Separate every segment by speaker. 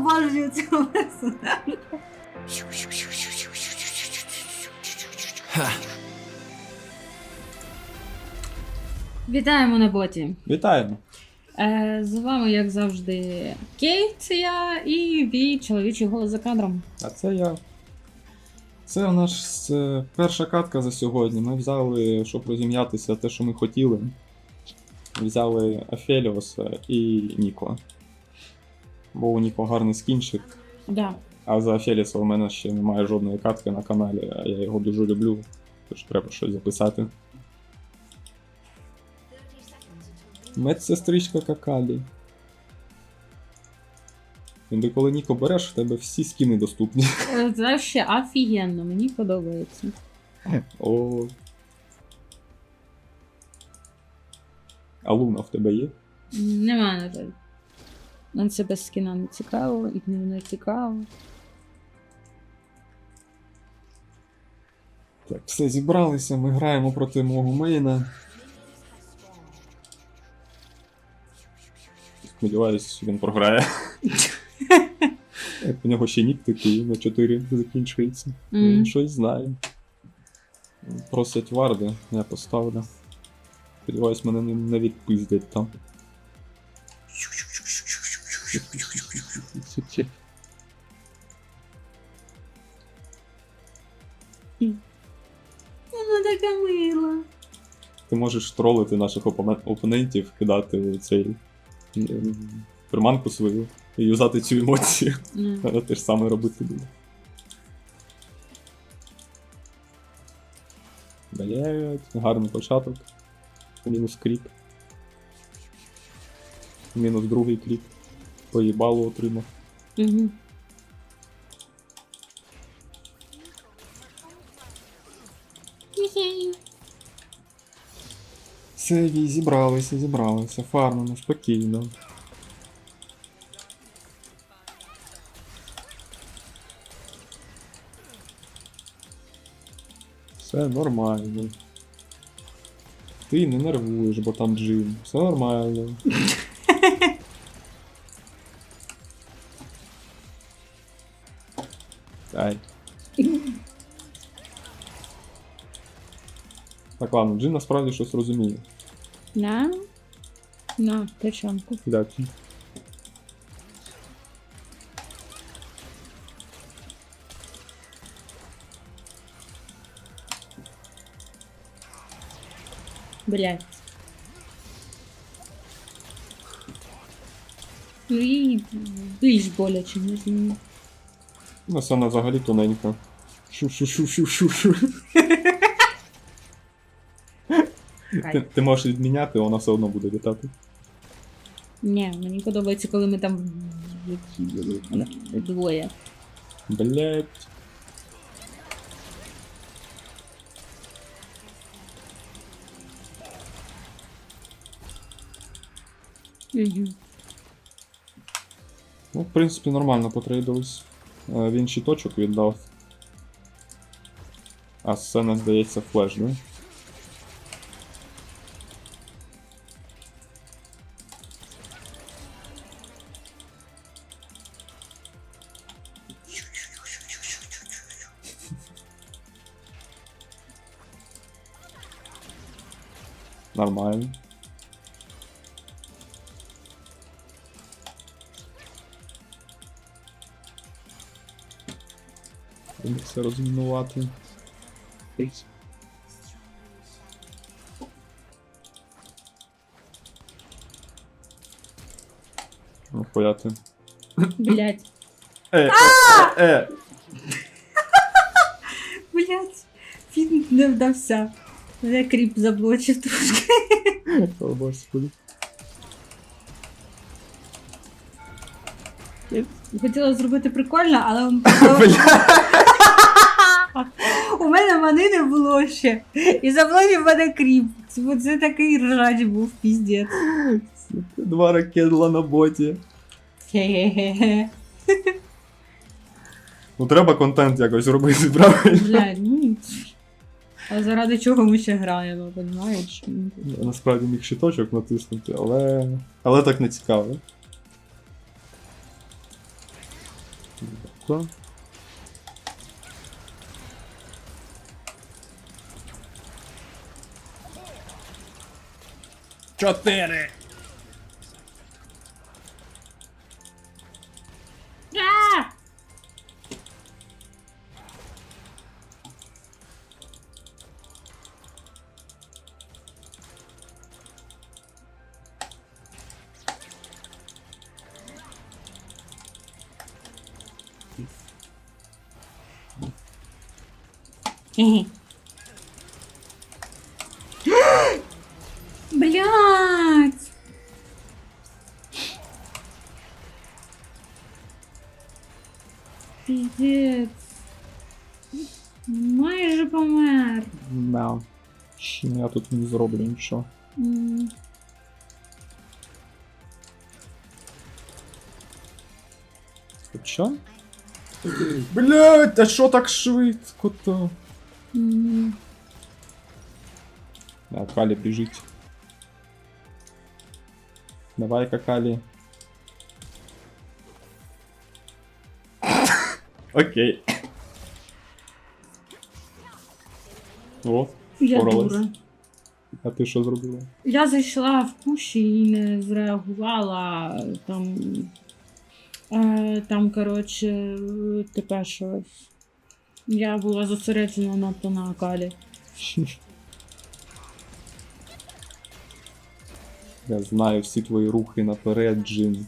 Speaker 1: обожнюю цього персонажа. Вітаємо на боті.
Speaker 2: Вітаємо!
Speaker 1: Е, з вами, як завжди, Кейт, я і мій чоловічий голос за кадром.
Speaker 2: А це я. Це у нас е, перша катка за сьогодні. Ми взяли, щоб розім'ятися, те, що ми хотіли. Взяли Афеліоса і Ніко. Бо у Ніко гарний скінчик,
Speaker 1: Да.
Speaker 2: а за Афеліса у мене ще немає жодної катки на каналі, а я його дуже люблю. Тож треба щось записати. Медсестричка Какалі. Ніби коли Ніко береш, в тебе всі скіни доступні.
Speaker 1: Це ще офігенно, мені подобається.
Speaker 2: О. А луна в тебе є?
Speaker 1: Нема, на жаль. Нам це без скіна не цікаво, і не, не цікаво.
Speaker 2: Так, все, зібралися, ми граємо проти мого мейна. Сподіваюсь, він програє. У нього ще нік такий на 4 закінчується. Він щось знає. Просять варди, я поставлю. Сподіваюсь, мене не, не відпиздять там.
Speaker 1: Вона така мила.
Speaker 2: Ти можеш тролити наших опонентів, кидати цей приманку свою і юзати цю емоцію.
Speaker 1: Ну.
Speaker 2: Вона те ж саме робити буде. Блять, гарний початок. Мінус кріп. Мінус другий кріп. Поїбало отримав.
Speaker 1: Угу.
Speaker 2: Все, зібралися, зібралися, фармимо спокійно. Все нормально. Ти не нервуєш, бо там джим. Все нормально. Ай. Так, ладно, Джин насправді щось розуміє.
Speaker 1: На. На, печенку.
Speaker 2: Дякую.
Speaker 1: Блять. Ну і більш боляче, ніж мені.
Speaker 2: Ну, це вона взагалі тоненька. Шу-шу-шу-шу-шу-шу. Ти, ти можеш відміняти, вона все одно буде літати.
Speaker 1: Ні, мені подобається, коли ми там двоє.
Speaker 2: Блять.
Speaker 1: Угу.
Speaker 2: Ну, в принципі, нормально потрейдились. Е, Він щиточок віддав. А сцена, здається, флеш, да? Нормально. Все розмінувати. Ну, хуяти.
Speaker 1: Блять.
Speaker 2: Е, е, е, е.
Speaker 1: Блять. Він не вдався. Мене кріп заблочив трошки.
Speaker 2: О, господи.
Speaker 1: Я хотіла зробити прикольно, але он у мене мани не було ще. І заблочив мене кріп. Це, це такий ржач був піздець.
Speaker 2: Два ракетла на боті.
Speaker 1: Хе-хе-хе.
Speaker 2: Ну треба контент якось робити, правильно?
Speaker 1: Блядь, ну. А заради чого ми ще граємо, розумієш?
Speaker 2: Я насправді міг щиточок натиснути, але. Але так не цікаво.
Speaker 1: Ciottere! Ah! Піздець. Майже помер.
Speaker 2: Да. Ще Я тут не зроблю нічого.
Speaker 1: М.
Speaker 2: Хоча? Блять, а що так швидко-то?
Speaker 1: М.
Speaker 2: Да, Калі біжить. Давай-ка, Калі. Окей. О,
Speaker 1: Я
Speaker 2: Впоралась.
Speaker 1: дура.
Speaker 2: а ти що зробила?
Speaker 1: Я зайшла в кущі і не зреагувала там. Е, там, коротше, таке щось. Я була зосереджена надто на Акалі.
Speaker 2: Я знаю всі твої рухи наперед, Джин.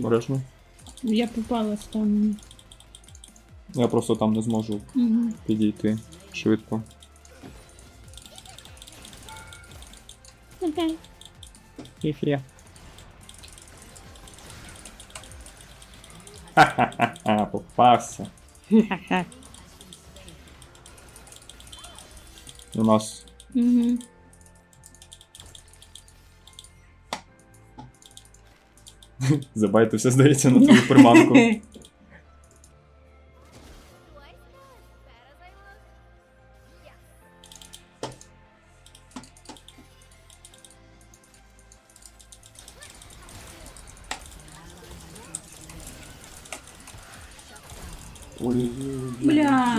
Speaker 2: Обережно.
Speaker 1: Я попалась там.
Speaker 2: Я просто там не зможу
Speaker 1: Угу.
Speaker 2: підійти швидко.
Speaker 1: Окей.
Speaker 2: Хі-хі. Ха-ха-ха, попався. У нас
Speaker 1: Угу.
Speaker 2: Забайтився, здається, на твою приманку.
Speaker 1: Бля.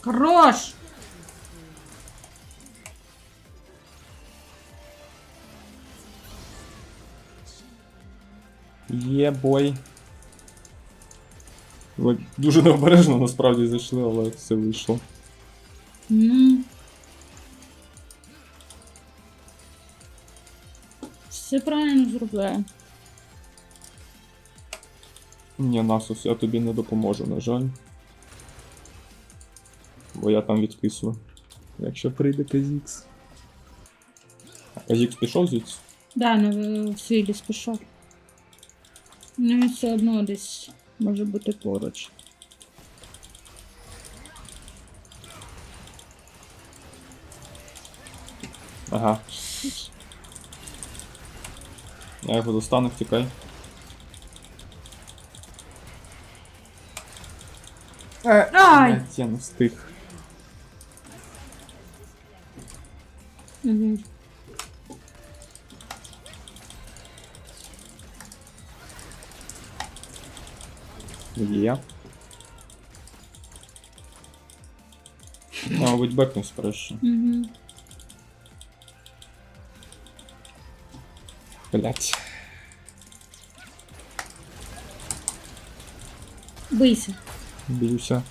Speaker 1: Хорош!
Speaker 2: Є бой. Дуже необережно насправді зайшли, але все вийшло.
Speaker 1: М. Все правильно зробила.
Speaker 2: Ні, Насус, я тобі не допоможу, на жаль. Бо я там відкисую. Якщо прийде Казікс. А Казікс пішов звідси?
Speaker 1: Да, на в свій ліс пішов. Ну він все одно десь може бути поруч.
Speaker 2: Ага. Я його достану, втікай.
Speaker 1: Ай!
Speaker 2: Блядь, Я не встиг.
Speaker 1: Угу.
Speaker 2: Є. А, мабуть, бекнусь краще.
Speaker 1: Угу.
Speaker 2: Блять.
Speaker 1: Бийся.
Speaker 2: Б'юся.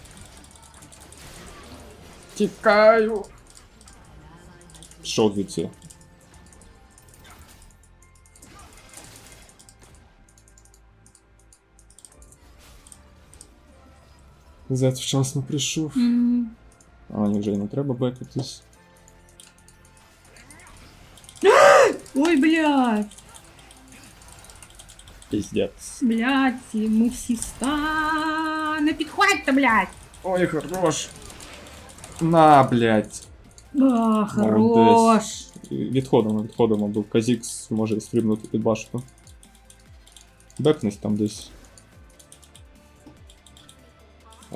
Speaker 2: Тікаю. Що звідси? Зет вчасно прийшов.
Speaker 1: Угу.
Speaker 2: А мені вже й не треба бекатись.
Speaker 1: Ой, блядь!
Speaker 2: Піздець.
Speaker 1: Блядь, ми всі ста. Не підходьте, блядь!
Speaker 2: Ой, хорош. На, блядь.
Speaker 1: А, хорош!
Speaker 2: Молодець. Відходимо, відходимо, бо Казікс може стрибнути під башту. Бекнись там десь.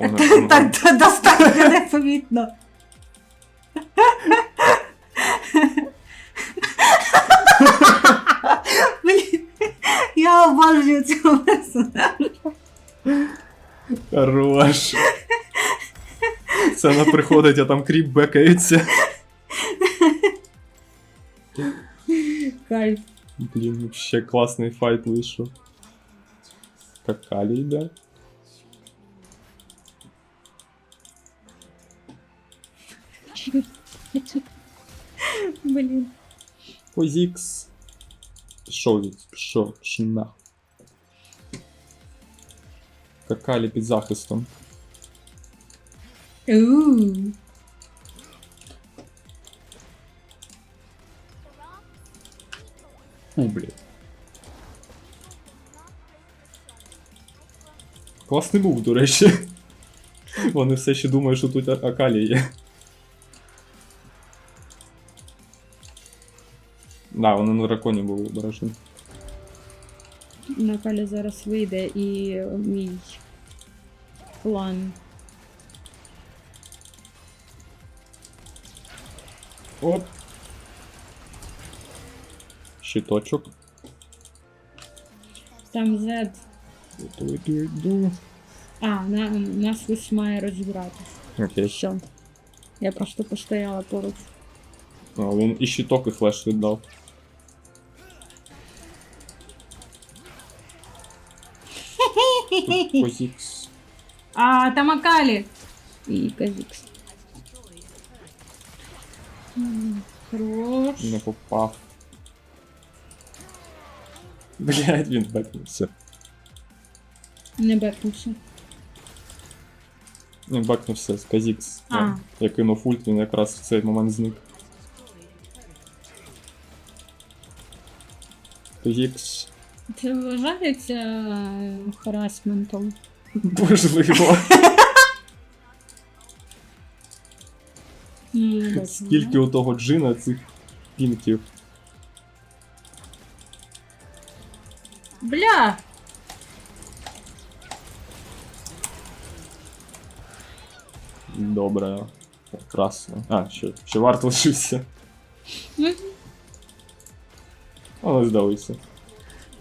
Speaker 1: Так, так, достатньо непомітно. Блін, я обожнюю цього персонажа.
Speaker 2: Хорош. Це вона приходить, а там кріп бекається.
Speaker 1: Кайф.
Speaker 2: Блін, ще класний файт вийшов. Какалі йде.
Speaker 1: Блін.
Speaker 2: Позікс. Пішов від, пішов, шна. Какалі під захистом.
Speaker 1: Ууу.
Speaker 2: Фу, блін. Класний був, до речі. Вони все ще думають, що тут Акалі є. Да, вони на драконі були обережні.
Speaker 1: Наталя зараз вийде і мій план.
Speaker 2: Оп. Щиточок.
Speaker 1: Там Z. А, на, нас ось має розібрати.
Speaker 2: Окей.
Speaker 1: Все. Я просто постояла поруч.
Speaker 2: А, він і щиток, і флеш віддав. Тут Позікс.
Speaker 1: А, там Акалі! І Казікс. М, Хорош.
Speaker 2: Не попав. Блять, він бекнувся.
Speaker 1: Не бекнувся.
Speaker 2: Він бекнувся з Казікс.
Speaker 1: А.
Speaker 2: Я кинув ульт, він якраз в цей момент зник. Казікс.
Speaker 1: Це вважається е, харасментом.
Speaker 2: Можливо.
Speaker 1: М,
Speaker 2: Скільки у того джина цих пінків.
Speaker 1: Бля!
Speaker 2: Добре. Прекрасно. А, ще, ще варто лишився. Але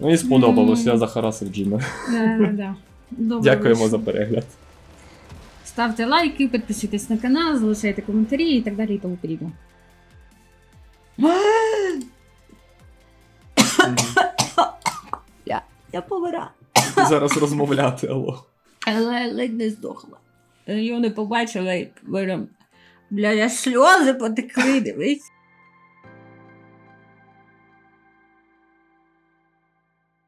Speaker 2: Мені сподобалось, я захарасив Джина.
Speaker 1: Да, да, да. Добре,
Speaker 2: Дякуємо
Speaker 1: вийшло.
Speaker 2: за перегляд.
Speaker 1: Ставте лайки, підписуйтесь на канал, залишайте коментарі і так далі і тому подібне. Я, я помираю.
Speaker 2: Зараз розмовляти, алло.
Speaker 1: Але ледь не здохла. Його не побачила і прям, бля, я сльози потекли, дивись.